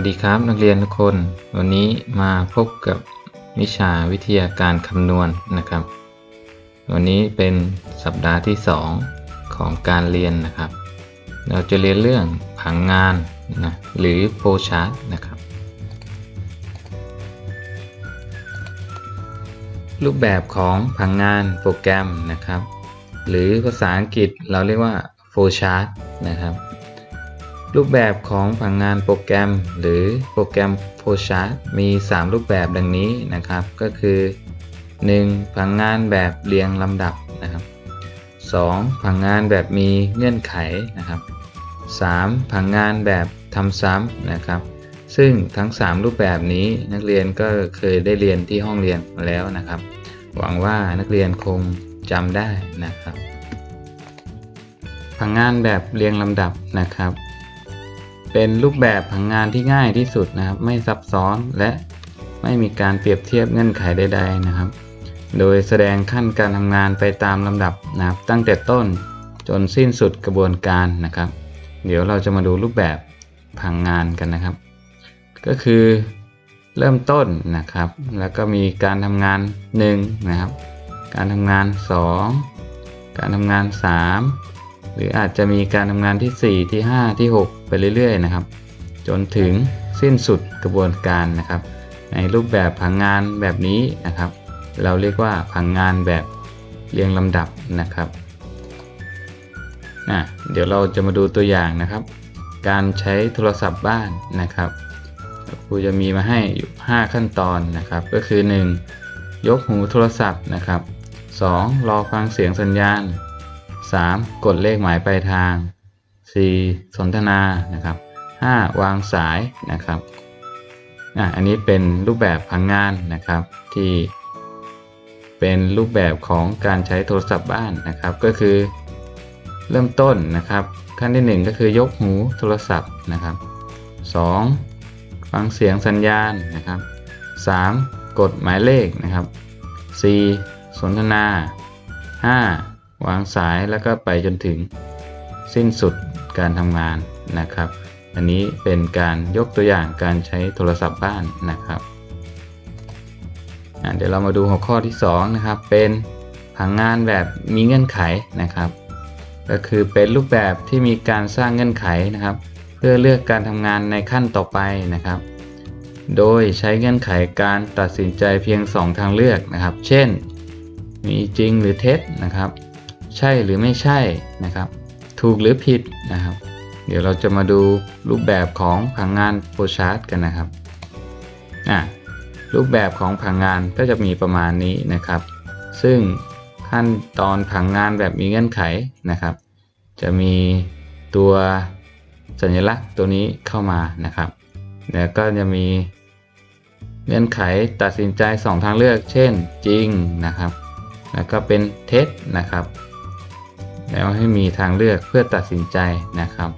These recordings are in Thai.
วัสดีครับนักเรียนทุกคน วันนี้มาพบกับวิชาวิทยาการคำนวณนะครับ วันนี้เป็นสัปดาห์ที่ 2 ของการเรียนนะครับ เราจะเรียนเรื่องผังงานนะหรือโฟชาร์ตนะครับ รูปแบบของผังงานโปรแกรมนะครับ หรือภาษาอังกฤษเราเรียกว่า flowchart นะครับ รูปแบบของผังงานโปรแกรม หรือโปรแกรม flowchart มี 3 รูปแบบดังนี้นะครับ ก็คือ 1. ผังงานแบบเรียงลำดับนะครับ 2. ผังงานแบบมีเงื่อนไขนะครับ 3. ผังงานแบบทำซ้ำนะครับ ซึ่งทั้ง 3 รูปแบบนี้นักเรียนก็เคยได้เรียนที่ห้องเรียนมาแล้วนะครับ หวังว่านักเรียนคงจำได้นะครับ ผังงานแบบเรียงลำดับนะครับ เป็นรูปแบบผังงานที่ง่ายที่สุดนะครับ ไม่ซับซ้อนและไม่มีการเปรียบเทียบเงื่อนไขใด ๆนะครับ โดยแสดงขั้นการทำงานไปตามลำดับนะครับ ตั้งแต่ต้นจนสิ้นสุดกระบวนการนะครับ เดี๋ยวเราจะมาดูรูปแบบผังงานกันนะครับ ก็คือเริ่มต้นนะครับ แล้วก็มีการทำงาน1นะครับ การทำงาน 2 การทำงาน 3 หรืออาจจะมีการทำงานที่ 4 ที่ 5 ที่ 6 ไปเรื่อยๆนะครับ จนถึงสิ้นสุดกระบวนการนะครับ ในรูปแบบผังงานแบบนี้นะครับ เราเรียกว่าผังงานแบบเรียงลำดับนะครับอะเดี๋ยวเราจะมาดูตัวอย่างนะครับ การใช้โทรศัพท์บ้านนะครับครูจะมีมาให้อยู่ 5 ขั้นตอนนะครับ ก็คือ 1. ยกหูโทรศัพท์นะครับ 2. รอฟังเสียงสัญญาณ 3. กดเลขหมายปลายทาง 4. สนทนานะครับ 5. วางสายนะครับอะอันนี้เป็นรูปแบบผังงานนะครับที่เป็นรูปแบบของการใช้โทรศัพท์บ้านนะครับ ก็คือ เริ่มต้นนะครับ ขั้นที่ 1 ก็คือยกหูโทรศัพท์นะครับ 2. ฟังเสียงสัญญาณนะครับ 3. กดหมายเลขนะครับ 4. สนทนา 5. วางสายแล้วก็ไปจนถึงสิ้นสุดการทำงานนะครับ อันนี้เป็นการยกตัวอย่างการใช้โทรศัพท์บ้านนะครับเดี๋ยวเรามาดูหัวข้อที่2นะครับ เป็นผังงานแบบมีเงื่อนไขนะครับ ก็คือเป็นรูปแบบที่มีการสร้างเงื่อนไขนะครับ เพื่อเลือกการทำงานในขั้นต่อไปนะครับ โดยใช้เงื่อนไขการตัดสินใจเพียง 2 ทางเลือกนะครับ เช่น มีจริงหรือเท็จนะครับ ใช่หรือไม่ใช่นะครับ ถูกหรือผิดนะครับ เดี๋ยวเราจะมาดูรูปแบบของผังงานโฟชาร์ตกันนะครับอะรูปแบบของผังงานก็จะมีประมาณนี้นะครับ ซึ่งขั้นตอนผังงานแบบมีเงื่อนไขนะครับ จะมีตัวสัญลักษณ์ตัวนี้เข้ามานะครับ แล้วก็จะมีเงื่อนไขตัดสินใจ 2 ทางเลือก เช่นจริงนะครับ แล้วก็เป็นเท็จนะครับ แล้วให้มีทางเลือกเพื่อตัดสินใจนะครับ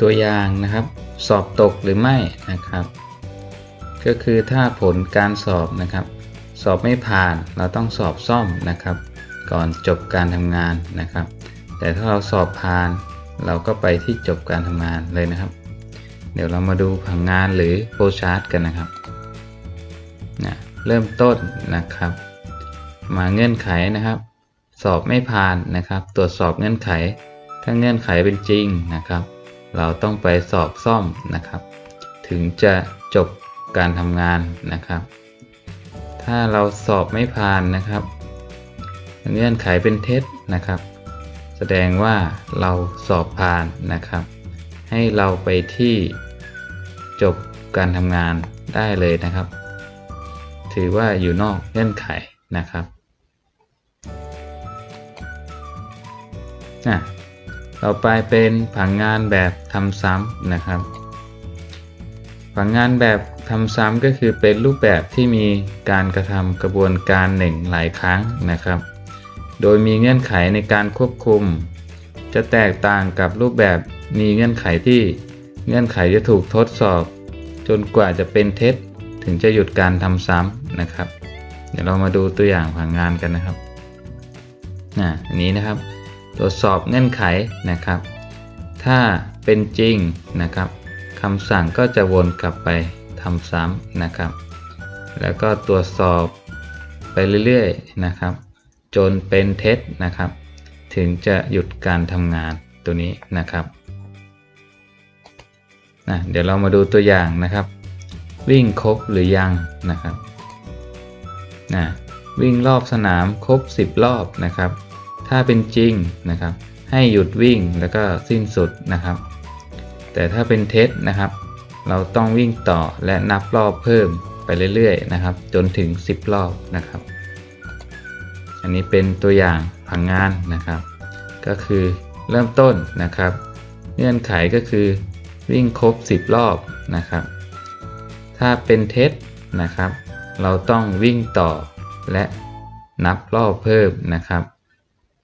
ตัวอย่างนะครับ สอบตกหรือไม่นะครับ ก็คือถ้าผลการสอบนะครับ สอบไม่ผ่านเราต้องสอบซ่อมนะครับ ก่อนจบการทำงานนะครับ แต่ถ้าเราสอบผ่าน เราก็ไปที่จบการทำงานเลยนะครับ เดี๋ยวเรามาดูผังงานหรือโฟชาร์ตกันนะครับนะเริ่มต้นนะครับ มาเงื่อนไขนะครับ สอบไม่ผ่านนะครับ ตรวจสอบเงื่อนไข ถ้าเงื่อนไขเป็นจริงนะครับ เราต้องไปสอบซ่อมนะครับ ถึงจะจบการทำงานนะครับ ถ้าเราสอบไม่ผ่านนะครับ เงื่อนไขเป็นเท็จนะครับ แสดงว่าเราสอบผ่านนะครับ ให้เราไปที่จบการทำงานได้เลยนะครับ ถือว่าอยู่นอกเงื่อนไขนะครับ อะต่อไปเป็นผังงานแบบทำซ้ำนะครับ ผังงานแบบทำซ้ำก็คือเป็นรูปแบบที่มีการกระทำกระบวนการหนึ่งหลายครั้งนะครับ โดยมีเงื่อนไขในการควบคุม จะแตกต่างกับรูปแบบมีเงื่อนไขที่เงื่อนไขจะถูกทดสอบ จนกว่าจะเป็นเท็จถึงจะหยุดการทำซ้ำนะครับ เดี๋ยวเรามาดูตัวอย่างผังงานกันนะครับ อ่าอันนี้นะครับ ตรวจสอบเงื่อนไขนะครับ ถ้าเป็นจริงนะครับคำสั่งก็จะวนกลับไปทำซ้ำนะครับ แล้วก็ตรวจสอบไปเรื่อยๆนะครับ จนเป็นเท็จนะครับ ถึงจะหยุดการทำงานตัวนี้นะครับนะเดี๋ยวเรามาดูตัวอย่างนะครับ วิ่งครบหรือยังนะครับนะวิ่งรอบสนามครบ 10 รอบนะครับ ถ้าเป็นจริงนะครับ ให้หยุดวิ่งแล้วก็สิ้นสุดนะครับ แต่ถ้าเป็นเท็จนะครับ เราต้องวิ่งต่อและนับรอบเพิ่มไปเรื่อยๆนะครับ จนถึง 10 รอบนะครับ อันนี้เป็นตัวอย่างผังงานนะครับ ก็คือเริ่มต้นนะครับ เงื่อนไขก็คือวิ่งครบ 10 รอบนะครับ ถ้าเป็นเท็จนะครับ เราต้องวิ่งต่อและนับรอบเพิ่มนะครับ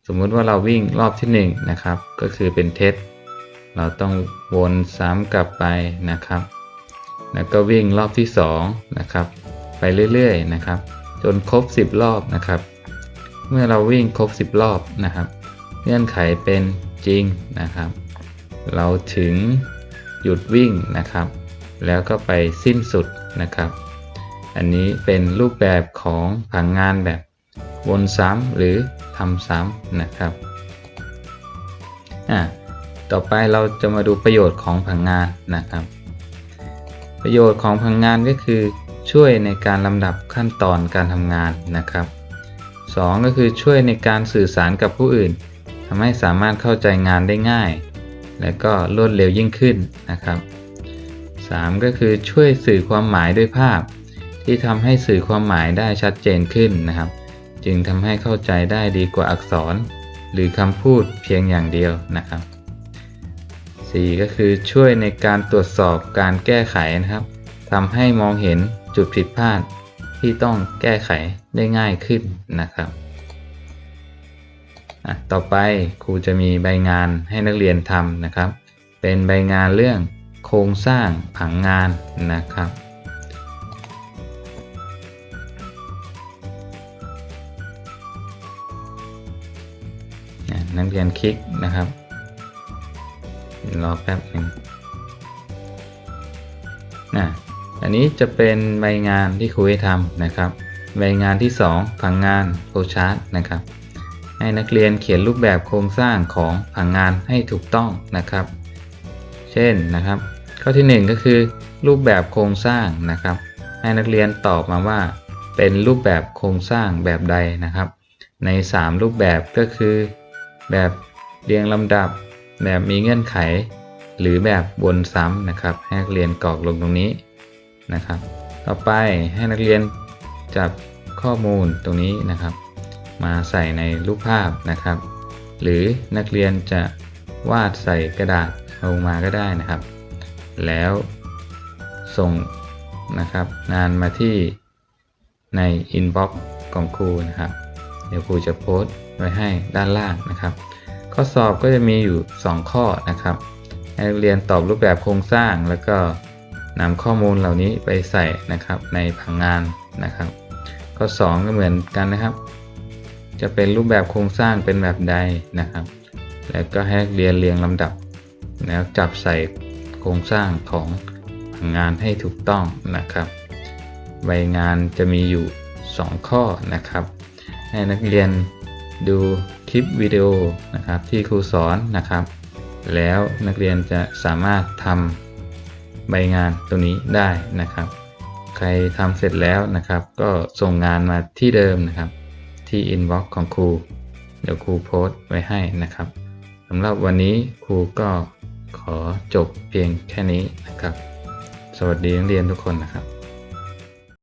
สมมุติว่าเราวิ่งรอบที่1นะครับ ก็คือเป็นเท็จเราต้องวนซ้ำกลับไปนะครับ แล้วก็วิ่งรอบที่2นะครับ ไปเรื่อยๆนะครับ จนครบ 10 รอบนะครับ เมื่อเราวิ่งครบ 10 รอบนะครับ เงื่อนไขเป็นจริงนะครับ เราถึงหยุดวิ่งนะครับ แล้วก็ไปสิ้นสุดนะครับ อันนี้เป็นรูปแบบของผังงานแบบวนซ้ำหรือ ทำซ้ำนะครับอะต่อไปเราจะมาดูประโยชน์ของผังงานนะครับ ประโยชน์ของผังงานก็คือช่วยในการลำดับขั้นตอนการทำงานนะครับ 2 ก็คือช่วยในการสื่อสารกับผู้อื่นทำให้สามารถเข้าใจงานได้ง่าย และก็รวดเร็วยิ่งขึ้นนะครับ 3 ก็คือช่วยสื่อความหมายด้วยภาพ ที่ทำให้สื่อความหมายได้ชัดเจนขึ้นนะครับ จึงทำให้เข้าใจได้ดีกว่าอักษร หรือคำพูดเพียงอย่างเดียวนะครับ 4 ก็คือช่วยในการตรวจสอบการแก้ไขนะครับทำให้มองเห็นจุดผิดพลาดที่ต้องแก้ไขได้ง่ายขึ้นนะครับต่อไปครูจะมีใบงานให้นักเรียนทำนะครับ เป็นใบงานเรื่องโครงสร้างผังงานนะครับ นักเรียนคลิกนะครับรอแป๊บหนึ่งนะอันนี้จะเป็นใบงานที่ครูให้ทำนะครับ ใบงานที่ 2 ผังงานโฟชาร์ตนะครับ ให้นักเรียนเขียนรูปแบบโครงสร้างของผังงานให้ถูกต้องนะครับ เช่นนะครับ ข้อที่ 1 ก็คือ รูปแบบโครงสร้างนะครับ ให้นักเรียนตอบมาว่า เป็นรูปแบบโครงสร้างแบบใดนะครับ ใน 3 รูปแบบก็คือ แบบเรียงลำดับ แบบมีเงื่อนไข หรือแบบวนซ้ำนะครับให้นักเรียนกรอกลงตรงนี้นะครับ ต่อไปให้นักเรียนจับข้อมูลตรงนี้นะครับ มาใส่ในรูปภาพนะครับ หรือนักเรียนจะวาดใส่กระดาษลงมาก็ได้นะครับ แล้วส่งนะครับงานมาที่ใน inbox ของครูนะครับ เดี๋ยวครูจะโพสต์ ไว้ให้ด้านล่างนะครับ ข้อสอบก็จะมีอยู่ 2 ข้อนะครับให้นักเรียนตอบรูปแบบโครงสร้าง แล้วก็นำข้อมูลเหล่านี้ไปใส่นะครับในผังงานนะครับ ข้อ 2 ก็เหมือนกันนะครับ จะเป็นรูปแบบโครงสร้างเป็นแบบใดนะครับ แล้วก็ให้นักเรียนเรียงลำดับ แล้วจับใส่โครงสร้างของผังงานให้ถูกต้องนะครับ ใบงานจะมีอยู่ 2 ข้อนะครับ ให้นักเรียน ดูคลิปวิดีโอนะครับที่ครูสอนนะครับ แล้วนักเรียนจะสามารถทำใบงานตัวนี้ได้นะครับ ใครทำเสร็จแล้วนะครับ ก็ส่งงานมาที่เดิมนะครับ ที่ inbox ของครู เดี๋ยวครูโพสต์ไว้ให้นะครับสำหรับวันนี้ครูก็ขอจบเพียงแค่นี้นะครับ สวัสดีนักเรียนทุกคนนะครับ